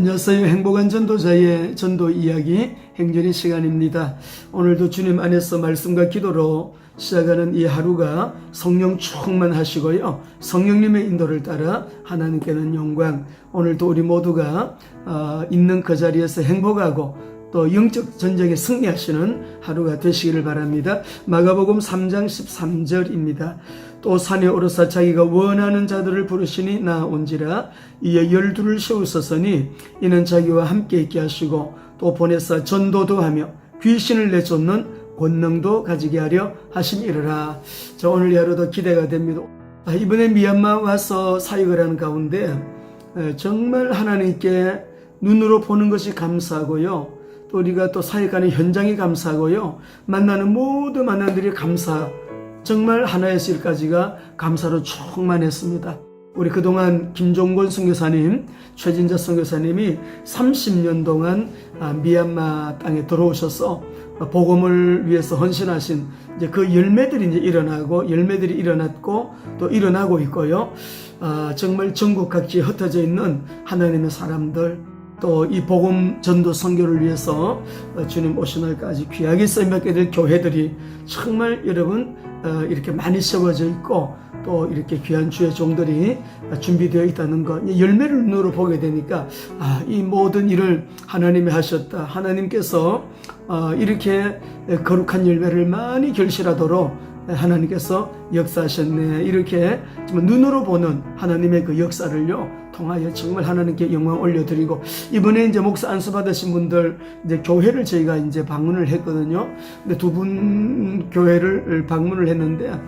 안녕하세요. 행복한 전도자의 전도 이야기 행전의 시간입니다. 오늘도 주님 안에서 말씀과 기도로 시작하는 이 하루가 성령 충만하시고요. 성령님의 인도를 따라 하나님께는 영광. 오늘도 우리 모두가 어, 있는 그 자리에서 행복하고 또 영적 전쟁에 승리하시는 하루가 되시기를 바랍니다. 마가복음 3장 13절입니다. 또 산에 오르사 자기가 원하는 자들을 부르시니 나온지라 이에 열두를 세우셨으니 이는 자기와 함께 있게 하시고 또 보내사 전도도 하며 귀신을 내쫓는 권능도 가지게 하려 하심이르라. 저 오늘 하루도 기대가 됩니다. 아, 이번에 미얀마 와서 사역을 하는 가운데 에, 정말 하나님께 눈으로 보는 것이 감사하고요. 또 우리가 또 사역하는 현장이 감사하고요. 만나는 모든 만남들이 감사. 정말 하나의 일까지가 감사로 충만했습니다. 우리 그동안 김종곤 선교사님, 최진자 선교사님이 30년 동안 아, 미얀마 땅에 들어오셔서 복음을 위해서 헌신하신 이제 그 열매들이 이제 일어나고 열매들이 일어났고 또 일어나고 있고요. 아, 정말 전국 각지에 흩어져 있는 하나님의 사람들 또 이 복음 전도 선교를 위해서 어, 주님 오신 날까지 귀하게 쓰임받게 될 교회들이 정말 여러분 어, 이렇게 많이 세워져 있고 또 이렇게 귀한 주의 종들이 준비되어 있다는 것 열매를 눈으로 보게 되니까 아, 이 모든 일을 하나님이 하셨다. 하나님께서 어, 이렇게 거룩한 열매를 많이 결실하도록 하나님께서 역사하셨네. 이렇게 눈으로 보는 하나님의 그 역사를요 통하여 정말 하나님께 영광 올려드리고 이번에 이제 목사 안수 받으신 분들 이제 교회를 저희가 이제 방문을 했거든요. 근데 두 분 교회를 방문을 했는데 아,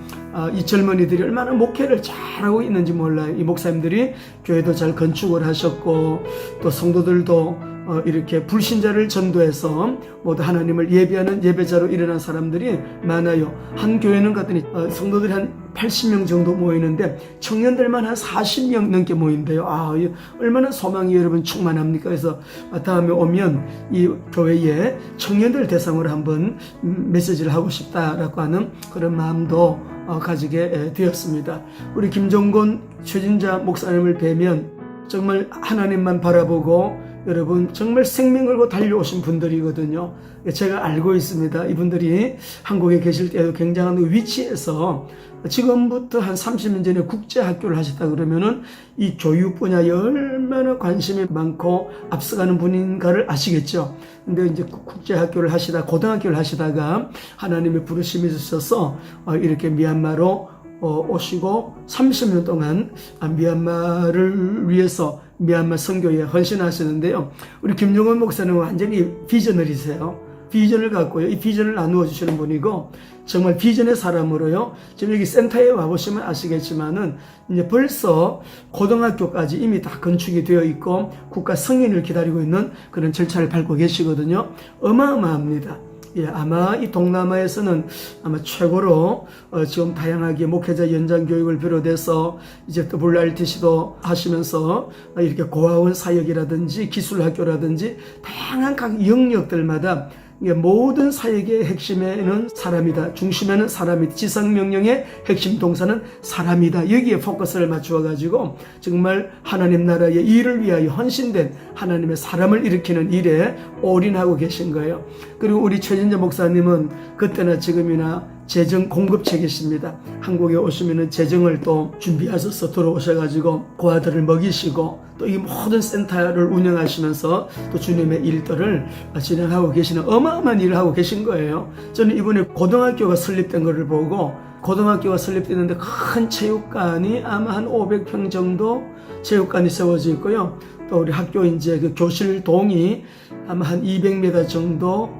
이 젊은이들이 얼마나 목회를 잘하고 있는지 몰라요. 이 목사님들이 교회도 잘 건축을 하셨고 또 성도들도 어, 이렇게 불신자를 전도해서 모두 하나님을 예배하는 예배자로 일어난 사람들이 많아요. 한 교회는 갔더니 어, 성도들이 한 80명 정도 모이는데 청년들만 한 40명 넘게 모인대요. 아, 이 얼마나 소망이 여러분 충만합니까? 그래서 다음에 오면 이 교회에 청년들 대상으로 한번 음, 메시지를 하고 싶다라고 하는 그런 마음도 어, 가지게 되었습니다. 우리 김종곤 최진자 목사님을 뵈면 정말 하나님만 바라보고 여러분 정말 생명 걸고 달려오신 분들이거든요. 제가 알고 있습니다. 이분들이 한국에 계실 때도 굉장한 위치에서 지금부터 한 30년 전에 국제학교를 하셨다 그러면은 이 교육 분야에 얼마나 관심이 많고 앞서가는 분인가를 아시겠죠. 근데 이제 국제학교를 하시다 고등학교를 하시다가 하나님의 부르심이 있어서 어, 이렇게 미얀마로 어, 오시고 30년 동안 아, 미얀마를 위해서 미얀마 선교에 헌신하시는데요. 우리 김용원 목사는 완전히 비전을이세요. 비전을 갖고요. 이 비전을 나누어 주시는 분이고 정말 비전의 사람으로요. 지금 여기 센터에 와보시면 아시겠지만은 이제 벌써 고등학교까지 이미 다 건축이 되어 있고 국가 승인을 기다리고 있는 그런 절차를 밟고 계시거든요. 어마어마합니다. 예, 아마 이 동남아에서는 아마 최고로 어, 지금 다양하게 목회자 연장 교육을 비롯해서 이제 WRTC도 하시면서 이렇게 고아원 사역이라든지 기술 학교라든지 다양한 각 영역들마다 모든 사역의 핵심에는 사람이다. 중심에는 사람이다. 지상명령의 핵심 동사는 사람이다. 여기에 포커스를 맞추어 가지고 정말 하나님 나라의 일을 위하여 헌신된 하나님의 사람을 일으키는 일에 올인하고 계신 거예요. 그리고 우리 최진자 목사님은 그때나 지금이나 재정 공급 책이십니다. 한국에 오시면은 재정을 또 준비하셔서 들어오셔가지고 고아들을 먹이시고 또 이 모든 센터를 운영하시면서 또 주님의 일들을 진행하고 계시는 어마어마한 일을 하고 계신 거예요. 저는 이번에 고등학교가 설립된 것을 보고 고등학교가 설립되는데 큰 체육관이 아마 한 500평 정도 체육관이 세워져 있고요. 또 우리 학교 이제 그 교실 동이 아마 한 200m 정도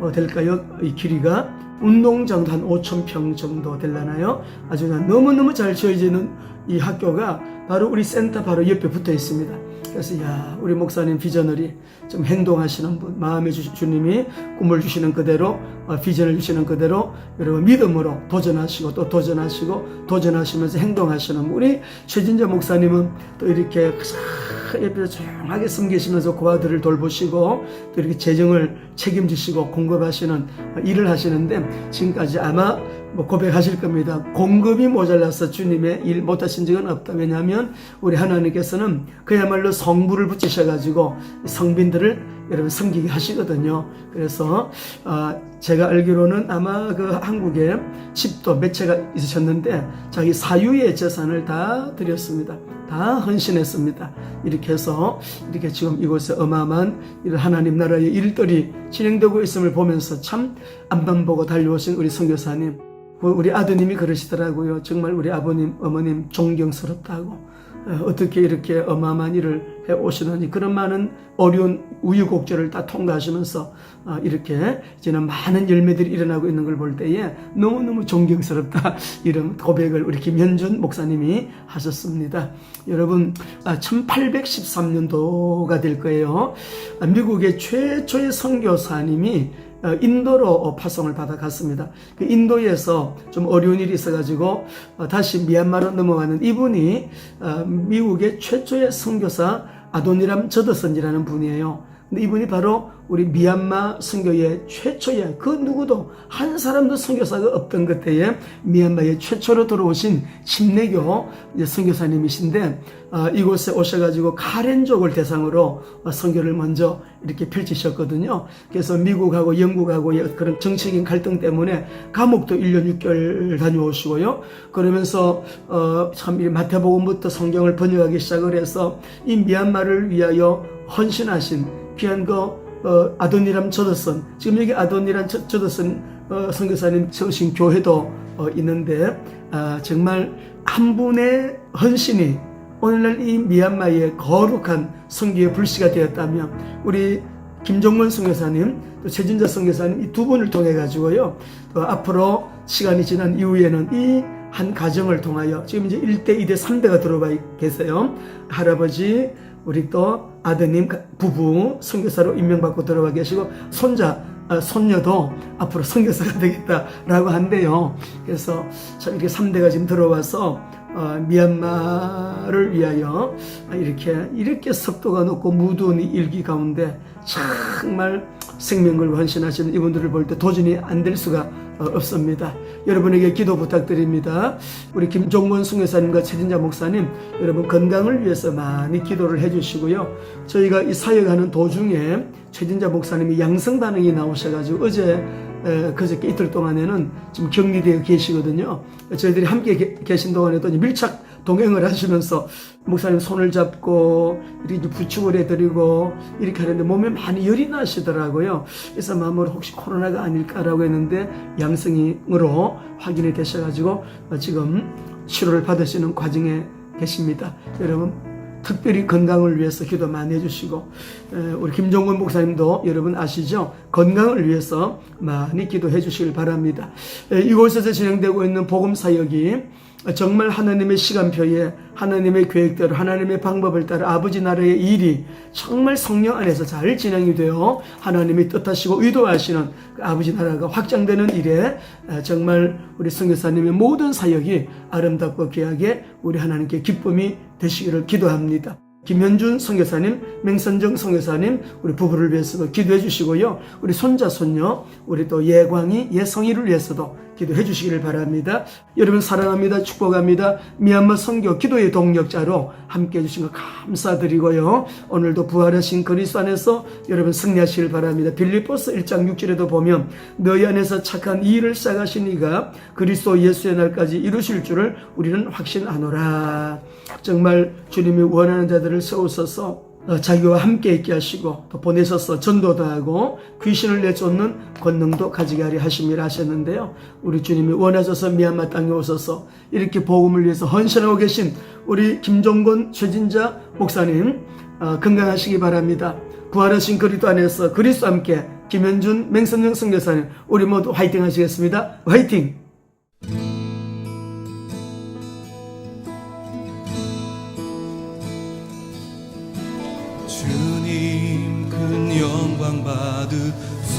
어, 될까요? 이 길이가 운동장도 한 5천 평 정도 될라나요? 아주 너무너무 잘 지어지는 이 학교가 바로 우리 센터 바로 옆에 붙어 있습니다. 그래서 야 우리 목사님 비전을이 좀 행동하시는 분 마음의 주, 주님이 꿈을 주시는 그대로 어, 비전을 주시는 그대로 여러분 믿음으로 도전하시고 또 도전하시고 도전하시면서 행동하시는 분. 우리 최진자 목사님은 또 이렇게 옆에서 조용하게 섬기시면서 고아들을 돌보시고 또 이렇게 재정을 책임지시고 공급하시는 일을 하시는데 지금까지 아마 뭐 고백하실 겁니다. 공급이 모자라서 주님의 일 못하신 적은 없다. 왜냐하면 우리 하나님께서는 그야말로 성부를 붙이셔가지고 성빈들을 여러분 섬기게 하시거든요. 그래서 어, 제가 알기로는 아마 그 한국에 집도 몇 채가 있으셨는데 자기 사유의 재산을 다 드렸습니다. 다 헌신했습니다. 이렇게 해서 이렇게 지금 이곳에 어마어마한 이런 하나님 나라의 일들이 진행되고 있음을 보면서 참 앞만 보고 달려오신 우리 선교사님 우리 아드님이 그러시더라고요. 정말 우리 아버님, 어머님 존경스럽다고. 어, 어떻게 이렇게 어마어마한 일을 해 오시느니 그런 많은 어려운 우유곡절을 다 통과하시면서 어, 이렇게 이제는 많은 열매들이 일어나고 있는 걸 볼 때에 너무너무 존경스럽다 이런 고백을 우리 김현준 목사님이 하셨습니다. 여러분 1813년도가 될 거예요. 아, 미국의 최초의 선교사님이 어, 인도로 어, 파송을 받아갔습니다. 그 인도에서 좀 어려운 일이 있어가지고 어, 다시 미얀마로 넘어가는 이분이 미국의 최초의 선교사 아도니람 저더슨이라는 분이에요. 근데 이분이 바로 우리 미얀마 선교의 최초의 그 누구도 한 사람도 선교사가 없던 그때에 미얀마의 최초로 들어오신 침례교 선교사님이신데 어, 이곳에 오셔가지고 카렌족을 대상으로 어, 선교를 먼저 이렇게 펼치셨거든요. 그래서 미국하고 영국하고 그런 정치적인 갈등 때문에 감옥도 1년 6개월 다녀오시고요. 그러면서 어, 참 마태복음부터 성경을 번역하기 시작을 해서 이 미얀마를 위하여 헌신하신 귀한 그 어, 아도니람 저더슨 지금 여기 아도니람 저, 저더슨 어, 선교사님 세우신 교회도 어, 있는데 아, 정말 한 분의 헌신이 오늘날 이 미얀마의 거룩한 성교의 불씨가 되었다면 우리 김종문 선교사님 또 최진자 선교사님 이 두 분을 통해 가지고요 또 앞으로 시간이 지난 이후에는 이 한 가정을 통하여 지금 이제 1대, 2대, 3대가 들어와 계세요. 할아버지, 우리 또 아드님 부부 선교사로 임명받고 들어와 계시고 손자 어, 손녀도 앞으로 선교사가 되겠다라고 한대요. 그래서 참 이렇게 3대가 지금 들어와서 어, 미얀마를 위하여 이렇게 이렇게 속도가 높고 무더운 일기 가운데 정말 생명을 헌신하시는 이분들을 볼 때 도전이 안 될 수가 어, 없습니다. 여러분에게 기도 부탁드립니다. 우리 김종원 승교사님과 최진자 목사님, 여러분 건강을 위해서 많이 기도를 해주시고요. 저희가 이 사역하는 도중에 최진자 목사님이 양성 반응이 나오셔가지고 어제 그저께 이틀 동안에는 지금 격리되어 계시거든요. 저희들이 함께 계신 동안에도 밀착 동행을 하시면서 목사님 손을 잡고 이렇게 부축을 해드리고 이렇게 하는데 몸에 많이 열이 나시더라고요. 그래서 마음으로 혹시 코로나가 아닐까라고 했는데 양성으로 확인이 되셔가지고 지금 치료를 받으시는 과정에 계십니다. 여러분 특별히 건강을 위해서 기도 많이 해주시고 우리 김종건 목사님도 여러분 아시죠? 건강을 위해서 많이 기도해 주시길 바랍니다. 이곳에서 진행되고 있는 복음 사역이 정말 하나님의 시간표에 하나님의 계획대로 하나님의 방법을 따라 아버지 나라의 일이 정말 성령 안에서 잘 진행이 되어 하나님이 뜻하시고 의도하시는 그 아버지 나라가 확장되는 일에 정말 우리 성교사님의 모든 사역이 아름답고 귀하게 우리 하나님께 기쁨이 되시기를 기도합니다. 김현준 성교사님, 맹선정 성교사님, 우리 부부를 위해서도 기도해 주시고요. 우리 손자, 손녀, 우리 또 예광이, 예성이를 위해서도 기도해 주시기를 바랍니다. 여러분 사랑합니다. 축복합니다. 미얀마 성교 기도의 동력자로 함께 해 주신 것 감사드리고요. 오늘도 부활하신 그리스도 안에서 여러분 승리하시길 바랍니다. 빌리포스 1장 6절에도 보면 너희 안에서 착한 일을 쌓아가신 이가 그리스도 예수의 날까지 이루실 줄을 우리는 확신하노라. 정말 주님이 원하는 자들을 세우셔서 어, 자기와 함께 있게 하시고 또 보내셔서 전도도 하고 귀신을 내쫓는 권능도 가지게 하려 하심이라 하셨는데요. 우리 주님이 원하셔서 미얀마 땅에 오셔서 이렇게 복음을 위해서 헌신하고 계신 우리 김종건 최진자 목사님 어, 건강하시기 바랍니다. 부활하신 그리스도 안에서 그리스도 함께 김현준 맹선영 선교사님 우리 모두 화이팅 하시겠습니다. 화이팅!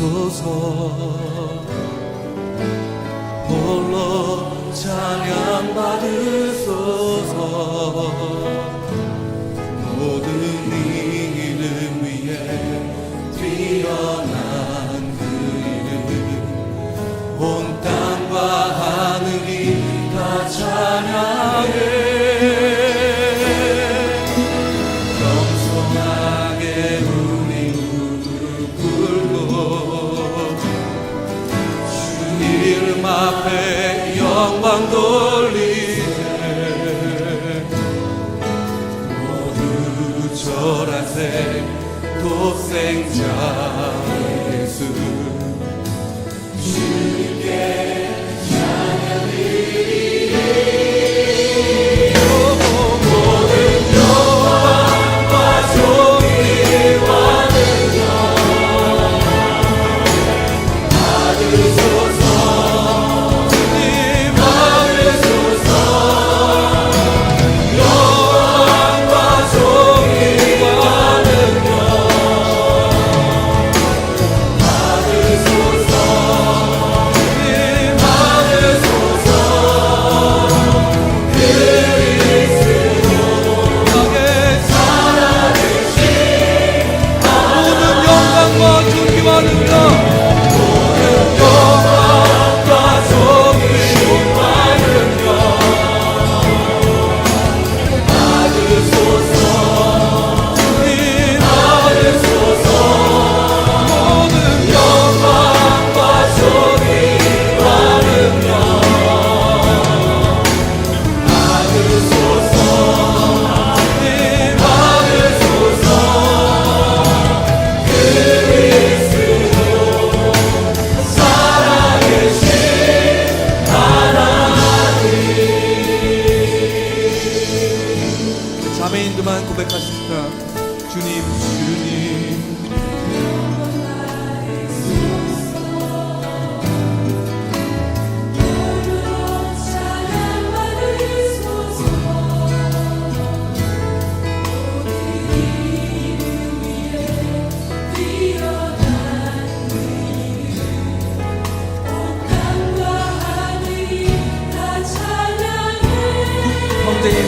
받으소서 홀로 찬양 받으소서. 모든 이름 위에 뛰어 이름 앞에 영광 돌리네. 모두 절한세 독생자.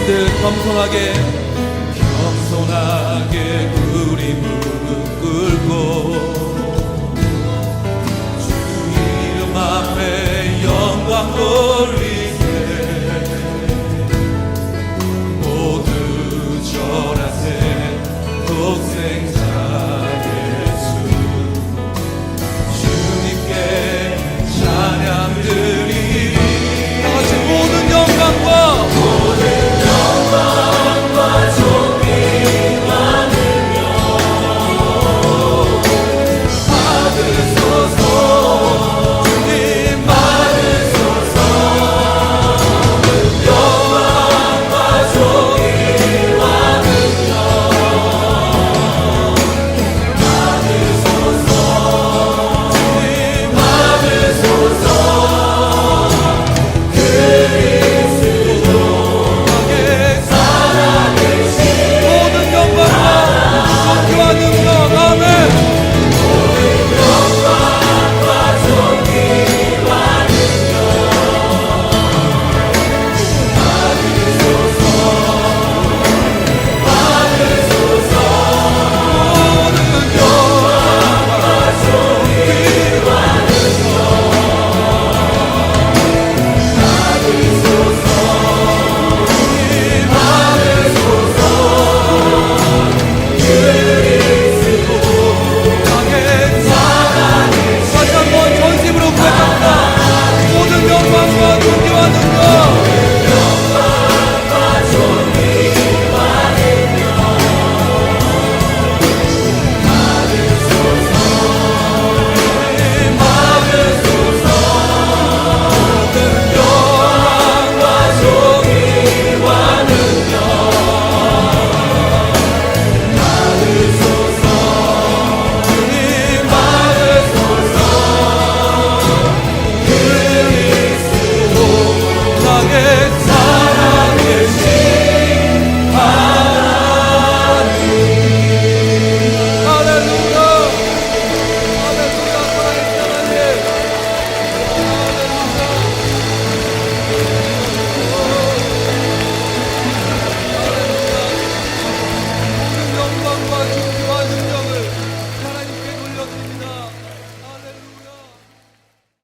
듯 겸손하게 겸손하게 그림을 꿇고 주 이름 앞에 영광 돌리